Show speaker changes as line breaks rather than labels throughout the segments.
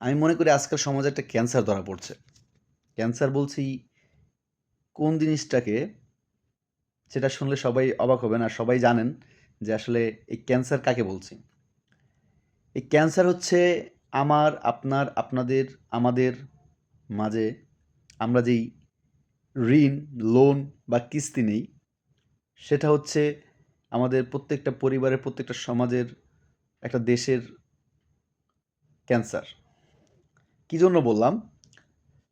আমি মনে করি আজকাল সমাজে একটা ক্যান্সার ধরা পড়ছে। ক্যান্সার বলছি কোন জিনিসটাকে সেটা শুনলে সবাই অবাক হবেন আর সবাই জানেন যে আসলে এই ক্যান্সার কাকে বলছি। এই ক্যান্সার হচ্ছে আমার, আপনার, আপনাদের, আমাদের মাঝে আমরা যেই ঋণ, লোন বা কিস্তি নেই, সেটা হচ্ছে আমাদের প্রত্যেকটা পরিবারের, প্রত্যেকটা সমাজের, একটা দেশের ক্যান্সার। কি জন্য বললাম?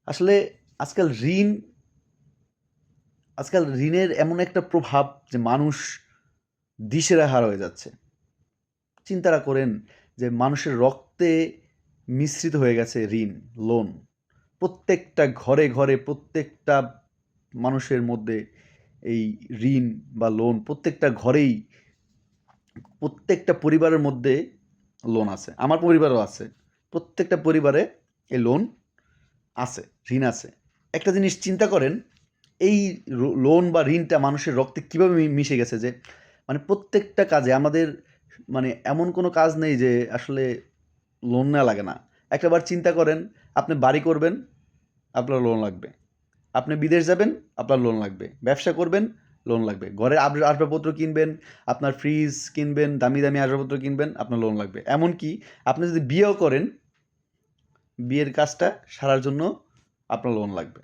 আসলে আজকাল ঋণ আজকাল ঋণের এমন একটা প্রভাব যে মানুষ দিশেহারা হয়ে যাচ্ছে। চিন্তারা করেন যে মানুষের রক্তে মিশ্রিত হয়ে গেছে ঋণ, লোন। প্রত্যেকটা ঘরে, ঘরে প্রত্যেকটা মানুষের মধ্যে এই ঋণ বা লোন প্রত্যেকটা ঘরেই প্রত্যেকটা পরিবারের মধ্যে লোন আছে। আমার পরিবারও আছে। প্রত্যেকটা পরিবারে এই লোন আছে, ঋণ আছে। একটা জিনিস চিন্তা করেন, এই লোন বা ঋণটা মানুষের রক্তে কীভাবে মিশে গেছে যে মানে প্রত্যেকটা কাজে আমাদের মানে এমন কোনো কাজ নেই যে আসলে লোন না লাগে না। একটাবার চিন্তা করেন, আপনি বাড়ি করবেন, আপনার লোন লাগবে। আপনি বিদেশ যাবেন, আপনার লোন লাগবে। ব্যবসা করবেন, লোন লাগবে। ঘরের আসবাবপত্র কিনবেন, আপনার ফ্রিজ কিনবেন, দামি, দামি আসবাবপত্র কিনবেন, আপনার লোন লাগবে। এমনকি আপনি যদি বিয়েও করেন, বিয়ের কাজটা সারার জন্য আপনার লোন লাগবে।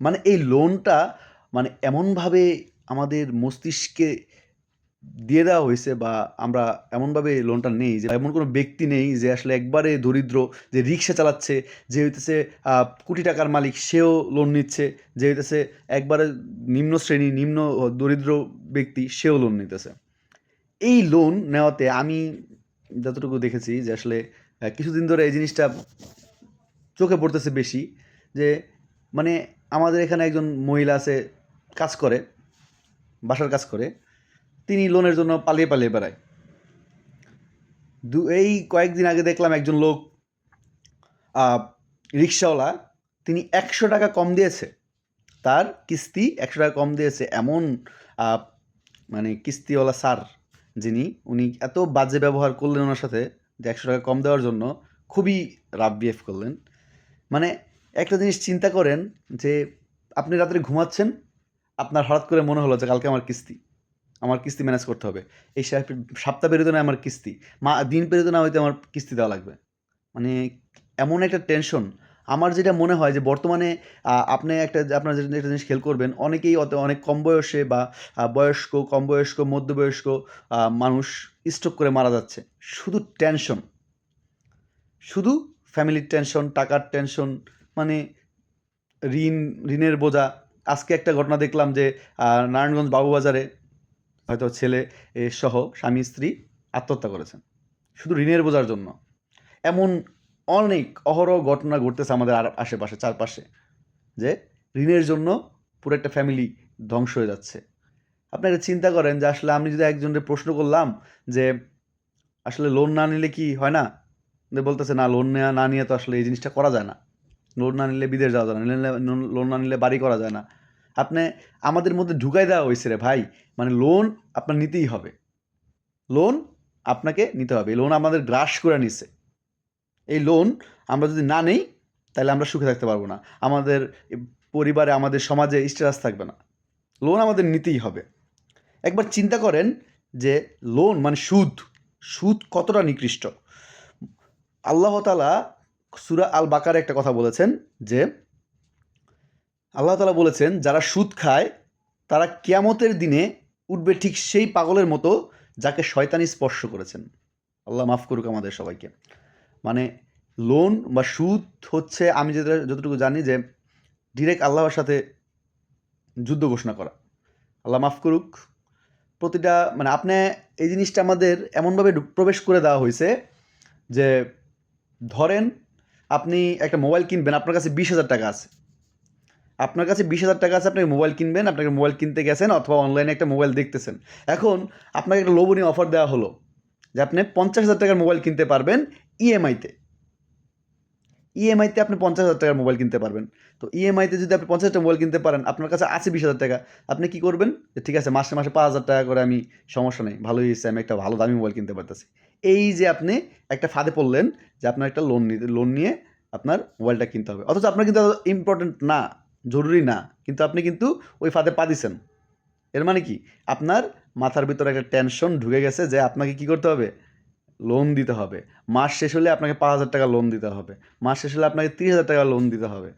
মানে এই লোনটা মানে এমনভাবে আমাদের মস্তিষ্কে দিয়ে দেওয়া হয়েছে বা আমরা এমনভাবে লোনটা নেই যে এমন কোনো ব্যক্তি নেই যে আসলে একবারে দরিদ্র, যে রিক্সা চালাচ্ছে, যে হইতেছে কোটি টাকার মালিক সেও লোন নিচ্ছে, যে হইতেছে একবারে নিম্ন শ্রেণি, নিম্ন দরিদ্র ব্যক্তি সেও লোন নিতেছে। এই লোন নেওয়াতে আমি যতটুকু দেখেছি যে আসলে কিছুদিন ধরে এই জিনিসটা চোখে পড়তেছে বেশি যে মানে আমাদের এখানে একজন মহিলা আছে, কাজ করে, বাসার কাজ করে। তিনি লোনের জন্য পালিয়ে, পালিয়ে বেড়ায়। দু এই কয়েকদিন আগে দেখলাম একজন লোক রিক্সাওয়ালা তিনি একশো টাকা কম দিয়েছে। তার কিস্তি ৳১০০ কম দিয়েছে। এমন মানে কিস্তিওয়ালা স্যার যিনি, উনি এত বাজে ব্যবহার করলেন ওনার সাথে যে ৳১০০ কম দেওয়ার জন্য খুবই রাফ বিহেভ করলেন। মানে একটা জিনিস চিন্তা করেন যে আপনি রাত্রে ঘুমাচ্ছেন, আপনার হঠাৎ করে মনে হলো যে কালকে আমার কিস্তি। আমার কিস্তি ম্যানেজ করতে হবে। এই সপ্তাহ পেরোতে না আমার কিস্তি। মা দিন পেরোতে না হইতে আমার কিস্তি দেওয়া লাগবে। মানে এমন একটা টেনশন। আমার যেটা মনে হয় যে বর্তমানে আপনি একটা আপনারা যেটা একটা জিনিস খেয়াল করবেন, অনেকেই অত অনেক কম বয়সে বা বয়স্ক, কম বয়স্ক, মধ্যবয়স্ক মানুষ স্ট্রোক করে মারা যাচ্ছে। শুধু টেনশন। শুধু ফ্যামিলির টেনশন, টাকার টেনশন, মানে ঋণ, ঋণের বোঝা। আজকে একটা ঘটনা দেখলাম যে নারায়ণগঞ্জ বাবুবাজারে হয়তো ছেলে সহ স্বামী-স্ত্রী আত্মহত্যা করেছেন। শুধু ঋণের বোঝার জন্য। এমন অনেক অহরহ ঘটনা ঘটতেছে আমাদের আর আশেপাশে, চারপাশে। যে ঋণের জন্য পুরো একটা ফ্যামিলি ধ্বংস হয়ে যাচ্ছে। আপনি একটা চিন্তা করেন যে আসলে আমি যদি একজনকে প্রশ্ন করলাম যে, "আসলে লোন না নিলে কি হয় না?" বলতেছে, "না লোন নেওয়া না নিয়ে তো আসলে এই জিনিসটা করা যায় না। লোন না নিলে বিদেশ যাওয়া যায় না। লোন না নিলে বাড়ি করা যায় না।" আপনি আমাদের মধ্যে ঢুকাই দেওয়া হয়েছে রে ভাই। মানে লোন আপনার নিতেই হবে। লোন আপনাকে নিতে হবে। লোন আমাদের গ্রাস করে নিছে। এই লোন আমরা যদি না নেই, তাহলে আমরা সুখে থাকতে পারব না। আমাদের পরিবারে, আমাদের সমাজে স্ট্যাটাস থাকবে না। লোন আমাদের নিতেই হবে। একবার চিন্তা করেন যে লোন মানে সুদ, সুদ কতটা নিকৃষ্ট। আল্লাহ তালা সুরা আল বাকারায় একটা কথা বলেছেন যে আল্লাহ তালা বলেছেন, "যারা সুদ খায়, তারা কিয়ামতের দিনে উঠবে ঠিক সেই পাগলের মতো যাকে শয়তানি স্পর্শ করেছেন।" আল্লাহ মাফ করুক আমাদের সবাইকে। মানে লোন বা সুদ হচ্ছে আমি যেটা যতটুকু জানি যে ডিরেক্ট আল্লাহর সাথে যুদ্ধ ঘোষণা করা। আল্লাহ মাফ করুক। প্রতিটা মানে আপনি এই জিনিসটা আমাদের এমনভাবে প্রবেশ করে দেওয়া হয়েছে যে ধরেন আপনি একটা মোবাইল কিনবেন, আপনার কাছে ৳২০,০০০ আছে। আপনার কাছে ৳২০,০০০ আছে, আপনি মোবাইল কিনবেন, আপনাকে মোবাইল কিনতে গেছেন অথবা অনলাইনে একটা মোবাইল দেখতেছেন। এখন আপনাকে একটা লোভনীয় অফার দেওয়া হলো যে আপনি পঞ্চাশ হাজার টাকার মোবাইল কিনতে পারবেন ইএমআইতে। ইএমআইতে আপনি পঞ্চাশ হাজার টাকার মোবাইল কিনতে পারবেন। তো ইএমআইতে যদি আপনি ৳৫০,০০০ মোবাইল কিনতে পারেন, আপনার কাছে আছে ৳২০,০০০ আপনি কি করবেন? যে ঠিক আছে মাসে, মাসে ৳৫,০০০ করে আমি সমস্যা নেই। ভালোই হইছে আমি একটা ভালো দামি মোবাইল কিনতে পারতেছি। এই যে আপনি একটা ফাঁদে পড়লেন যে আপনার একটা লোন নিতে লোন নিয়ে আপনার মোবাইলটা কিনতে হবে অথচ আপনার কিন্তু ইম্পর্টেন্ট না জরুরি না কিন্তু আপনি কিন্তু ওই ফাঁদে পা দিছেন এর মানে কি আপনার মাথার ভিতরে একটা টেনশন ঢুকে গেছে যে আপনাকে কি করতে হবে লোন দিতে হবে। মাস শেষ হলে আপনাকে পাঁচ হাজার টাকা লোন দিতে হবে। মাস শেষ হলে আপনাকে তিরিশ হাজার টাকা লোন দিতে হবে।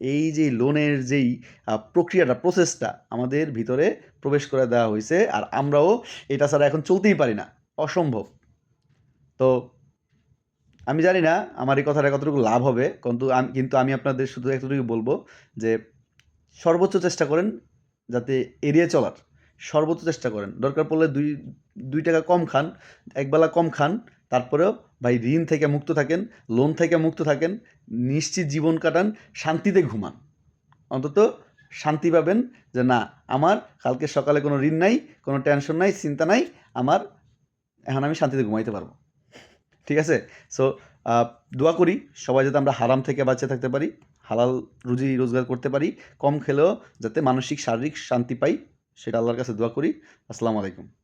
এই যে লোনের যেই প্রক্রিয়াটা প্রসেসটা আমাদের ভিতরে প্রবেশ করে দেওয়া হয়েছে আর আমরাও এটা ছাড়া এখন চলতেই পারি না। অসম্ভব। তো আমি জানি না আমার এই কথাটা কতটুকু লাভ হবে, কিন্তু আমি কিন্তু আমি আপনাদের শুধু এতটুকু বলব যে সর্বোচ্চ চেষ্টা করেন যাতে এড়িয়ে চলার। সর্বোচ্চ চেষ্টা করেন। দরকার পড়লে দুই দুই টাকা কম খান একবেলা কম খান, তারপরেও ভাই ঋণ থেকে মুক্ত থাকেন, লোন থেকে মুক্ত থাকেন, নিশ্চিত জীবন কাটান, শান্তিতে ঘুমান। অন্তত শান্তি পাবেন যে না, আমার কালকে সকালে কোনো ঋণ নাই, কোনো টেনশন নাই, চিন্তা নাই, আমার এখন আমি শান্তিতে ঘুমাইতে পারব। ঠিক আছে? সো দোয়া করি সবাই যাতে আমরা হারাম থেকে বাঁচে থাকতে পারি, হালাল রুজি রোজগার করতে পারি, কম খেলেও যাতে মানসিক, শারীরিক শান্তি পাই। সেটা আল্লাহর কাছে দোয়া করি। আসসালামু আলাইকুম।